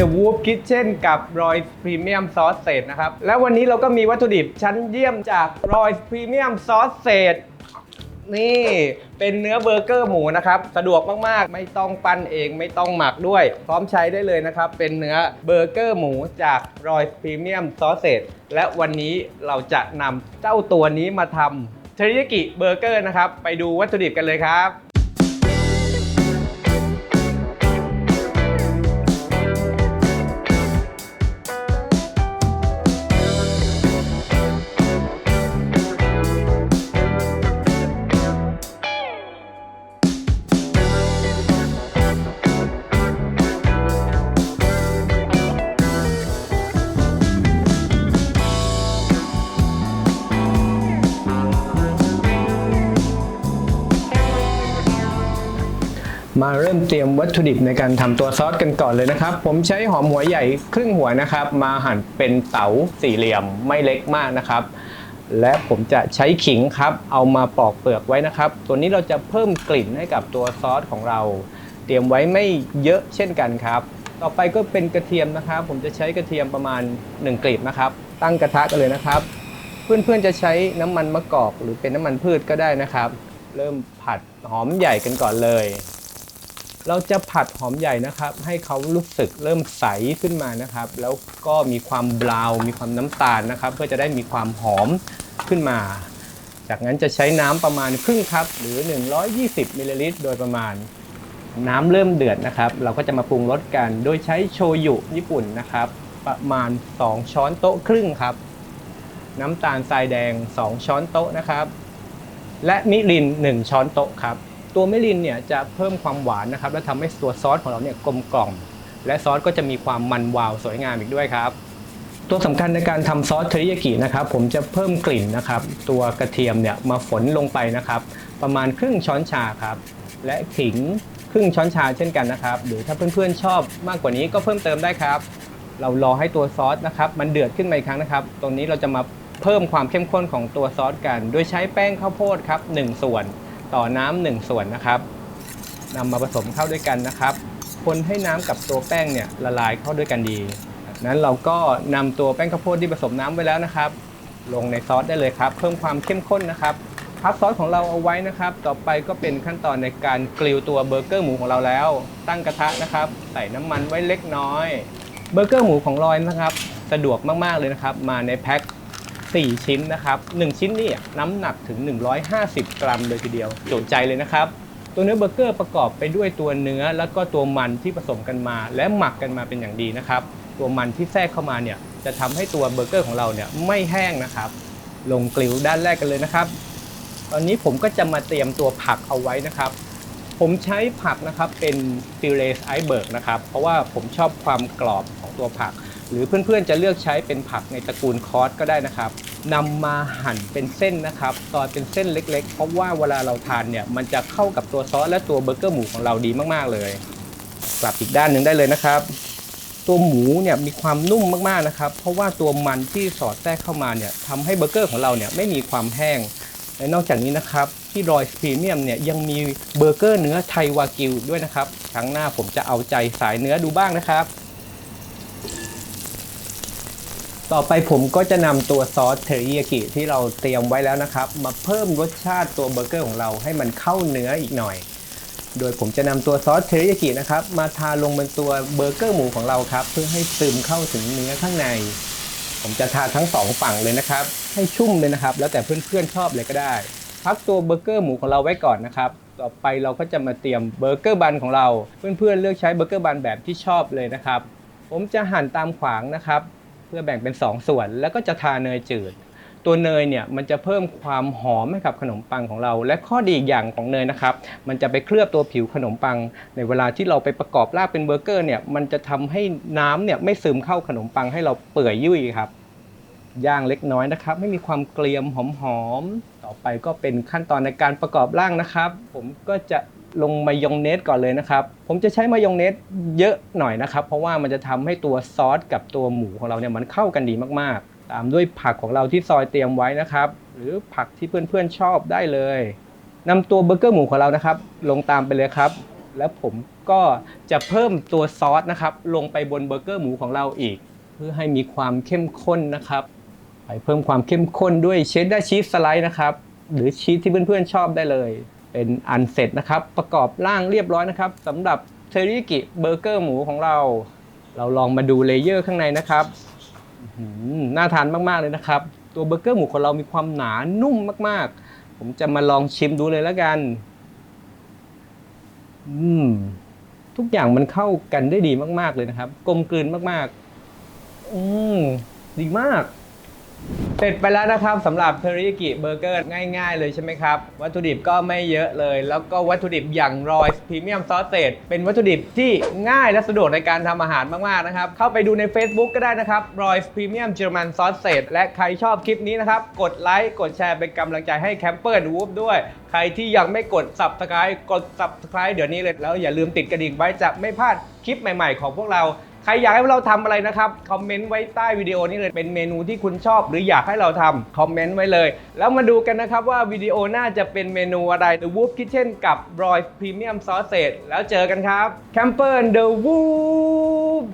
The Wolf Kitchen กับ Royce Premium Sausage นะครับ แล้ววันนี้เราก็มีวัตถุดิบชั้นเยี่ยมจาก Royce Premium Sausage นี่เป็นเนื้อเบอร์เกอร์หมูนะครับ สะดวกมาก ๆ ไม่ต้องปั้นเองไม่ต้องหมักด้วย พร้อมใช้ได้เลยนะครับ เป็นเนื้อเบอร์เกอร์หมูจากรอยพรีเมียมซอสเสจและวันนี้เราจะนำเจ้าตัวนี้มาทำเทริยากิเบอร์เกอร์นะครับ ไปดูวัตถุดิบกันเลยครับ มาเริ่มเตรียมวัตถุดิบในการทำตัวซอสกันก่อนเลยนะครับ ผมใช้หอมหัวใหญ่ครึ่งหัวนะครับ มาหั่นเป็นเต๋าสี่เหลี่ยมไม่เล็กมากนะครับ และผมจะใช้ขิงครับ เอามาปอกเปลือกไว้นะครับ ตัวนี้เราจะเพิ่มกลิ่นให้กับตัวซอสของเรา เตรียมไว้ไม่เยอะเช่นกันครับ ต่อไปก็เป็นกระเทียมนะครับ ผมจะใช้กระเทียมประมาณ 1 กลีบนะครับ ตั้งกระทะกันเลยนะครับ เพื่อนๆจะใช้น้ำมันมะกอกหรือเป็นน้ำมันพืชก็ได้นะครับ เริ่มผัดหอมใหญ่กันก่อนเลย เราจะผัดหอมใหญ่นะครับ ให้เขารู้สึกเริ่มใสขึ้นมานะครับ แล้วก็มีความบราวมีความน้ำตาลนะครับ เพื่อจะได้มีความหอมขึ้นมา จากนั้นจะใช้น้ำประมาณครึ่งครับหรือ 120มิลลิลิตรโดยประมาณ น้ำเริ่มเดือดนะครับ เราก็จะมาปรุงรสกัน โดยใช้โชยุญี่ปุ่นนะครับ ประมาณ 2 ช้อนโต๊ะครึ่งครับ น้ำตาลทรายแดง 2 ช้อนโต๊ะนะครับ และมิริน 1 ช้อนโต๊ะครับ ตัวเมิรินเนี่ยจะเพิ่มความหวานนะครับและทำให้ตัวซอสของเราเนี่ยกลมกล่อม และซอสก็จะมีความมันวาวสวยงามอีกด้วยครับ ตัวสำคัญในการทำซอสเทริยากินะครับผมจะเพิ่มกลิ่นนะครับ ตัวกระเทียมเนี่ยมาฝนลงไปนะครับ ประมาณครึ่งช้อนชาครับ และขิงครึ่งช้อนชาเช่นกันนะครับ หรือถ้าเพื่อนๆชอบมากกว่านี้ก็เพิ่มเติมได้ครับ เรารอให้ตัวซอสนะครับมันเดือดขึ้นมาอีกครั้งนะครับ ตรงนี้เราจะมาเพิ่มความเข้มข้นของตัวซอสกัน โดยใช้แป้งข้าวโพดครับ1ส่วน ต่อน้ำ1ส่วนนะครับนำมาผสมเข้าด้วยกันนะครับ คนให้น้ำกับตัวแป้งเนี่ยละลายเข้าด้วยกันดี นั้นเราก็นำตัวแป้งข้าวโพดที่ผสมน้ำไว้แล้วนะครับ ลงในซอสได้เลยครับ เพิ่มความเข้มข้นนะครับพักซอสของเราเอาไว้นะครับ ต่อไปก็เป็นขั้นตอนในการกริลตัวเบอร์เกอร์หมูของเราแล้ว ตั้งกระทะนะครับ ใส่น้ำมันไว้เล็กน้อย เบอร์เกอร์หมูของลอยนะครับ สะดวกมากๆเลยนะครับ มาในแพ็ค 4 ชิ้นนะครับ 1 ชิ้นนี่น้ำหนักถึง 150 กรัมเลยทีเดียว โจุใจเลยนะครับ ตัวเนื้อเบอร์เกอร์ประกอบไปด้วยตัวเนื้อ แล้วก็ตัวมันที่ผสมกันมา และหมักกันมาเป็นอย่างดีนะครับ ตัวมันที่แทรกเข้ามาเนี่ยจะทำให้ตัวเบอร์เกอร์ของเราเนี่ยไม่แห้งนะครับ ลงกลิวด้านแรกกันเลยนะครับ ตอนนี้ผมก็จะมาเตรียมตัวผักเอาไว้นะครับ ผมใช้ผักนะครับเป็นฟิลเลสไอเบิร์กนะครับ เพราะว่าผมชอบความกรอบของตัวผัก หรือเพื่อนๆจะเลือกใช้เป็นผักในตระกูลคอสก็ได้นะครับ นำมาหั่นเป็นเส้นนะครับซอยเป็นเส้นเล็ก ๆ เพราะว่าเวลาเราทานเนี่ยมันจะเข้ากับตัวซอสและตัวเบอร์เกอร์หมูของเราดีมากๆเลยกลับอีกด้านหนึ่งได้เลยนะครับ ตัวหมูเนี่ยมีความนุ่มมากๆนะครับ เพราะว่าตัวมันที่สอดแทรกเข้ามาเนี่ยทำให้เบอร์เกอร์ของเราเนี่ยไม่มีความแห้งและนอกจากนี้นะครับที่รอยพรีเมียมเนี่ยยังมีเบอร์เกอร์เนื้อไทยวากิวด้วยนะครับครั้งหน้าผมจะเอาใจสายเนื้อดูบ้างนะครับ ต่อไปผมก็จะนำตัวซอสเทอริยากิที่เราเตรียมไว้แล้วนะครับ มาเพิ่มรสชาติตัวเบอร์เกอร์ของเราให้มันเข้าเนื้ออีกหน่อย โดยผมจะนำตัวซอสเทอริยากินะครับ มาทาลงบนตัวเบอร์เกอร์หมูของเราครับ เพื่อให้ซึมเข้าถึงเนื้อข้างใน ผมจะทาทั้งสองฝั่งเลยนะครับ ให้ชุ่มเลยนะครับ แล้วแต่เพื่อนๆชอบเลยก็ได้ พักตัวเบอร์เกอร์หมูของเราไว้ก่อนนะครับต่อไปเราก็จะมาเตรียมเบอร์เกอร์บันของเรา เพื่อนๆเลือกใช้เบอร์เกอร์บันแบบที่ชอบเลยนะครับ ผมจะหั่นตามขวางนะครับ เพื่อแบ่งเป็น 2 ส่วน แล้วก็จะทาเนยจืด ตัวเนยเนี่ยมันจะเพิ่มความหอมให้กับขนมปังของเรา และข้อดีอีกอย่างของเนยนะครับ มันจะไปเคลือบตัวผิวขนมปัง ในเวลาที่เราไปประกอบลากเป็นเบอร์เกอร์เนี่ยมันจะทำให้น้ำเนี่ยไม่ซึมเข้าขนมปังให้เราเปื่อยยุ่ยครับย่างเล็กน้อยนะครับให้มีความเกรียมหอมๆต่อไปก็เป็นขั้นตอนในการประกอบร่างนะครับ ผมก็จะ ลงมายองเนสก่อนเลยนะครับ ผมจะใช้มายองเนสเยอะหน่อยนะครับ เพราะว่ามันจะทำให้ตัวซอสกับตัวหมูของเราเนี่ยมันเข้ากันดีมากๆ ตามด้วยผักของเราที่ซอยเตรียมไว้นะครับ หรือผักที่เพื่อนๆชอบได้เลยนำตัวเบอร์เกอร์หมูของเรานะครับ ลงตามไปเลยครับ แล้วผมก็จะเพิ่มตัวซอสนะครับ ลงไปบนเบอร์เกอร์หมูของเราอีก เพื่อให้มีความเข้มข้นนะครับ ไปเพิ่มความเข้มข้นด้วยเชดดาร์ชีสสไลด์นะครับ หรือชีสที่เพื่อนๆชอบได้เลย เป็นอันเสร็จนะครับ ประกอบร่างเรียบร้อยนะครับสำหรับเทริยากิเบอร์เกอร์หมูของเรา เราลองมาดูเลเยอร์ข้างในนะครับอื้อหือน่าทานมากๆเลยนะครับ ตัวเบอร์เกอร์หมูของเรามีความหนานุ่มมากๆ ผมจะมาลองชิมดูเลยแล้วกันอืมทุกอย่างมันเข้ากันได้ดีมาก ๆเลยนะครับ กลมกลืนมากๆ อืมดีมาก เสร็จไปแล้วนะครับสำหรับเทอริยากิเบอร์เกอร์ง่ายๆเลยใช่ไหมครับ วัตถุดิบก็ไม่เยอะเลย แล้วก็วัตถุดิบอย่างรอยพรีเมียมซอสเศษเป็นวัตถุดิบที่ง่ายและสะดวกในการทำอาหารมากๆนะครับ เข้าไปดูใน Facebook ก็ได้นะครับรอยพรีเมียมเจอร์มันซอสเศษและใครชอบคลิปนี้นะครับ กดไลค์กดแชร์เป็นกำลังใจให้แคมเปอร์วูฟด้วย ใครที่ยังไม่กด subscribe กด subscribe เดี๋ยวนี้เลยแล้วอย่าลืมติดกระดิ่งไว้จะไม่พลาดคลิปใหม่ ๆ ของพวกเรา ใครอยากให้เราทำอะไรนะครับ คอมเมนต์ไว้ใต้วิดีโอนี้เลย เป็นเมนูที่คุณชอบ หรืออยากให้เราทำคอมเมนต์ไว้เลย แล้วมาดูกันนะครับว่าวิดีโอหน้าจะเป็นเมนูอะไร The Wolf Kitchen กับ Roy Premium Sausage แล้วเจอกันครับ Camper and the Wolf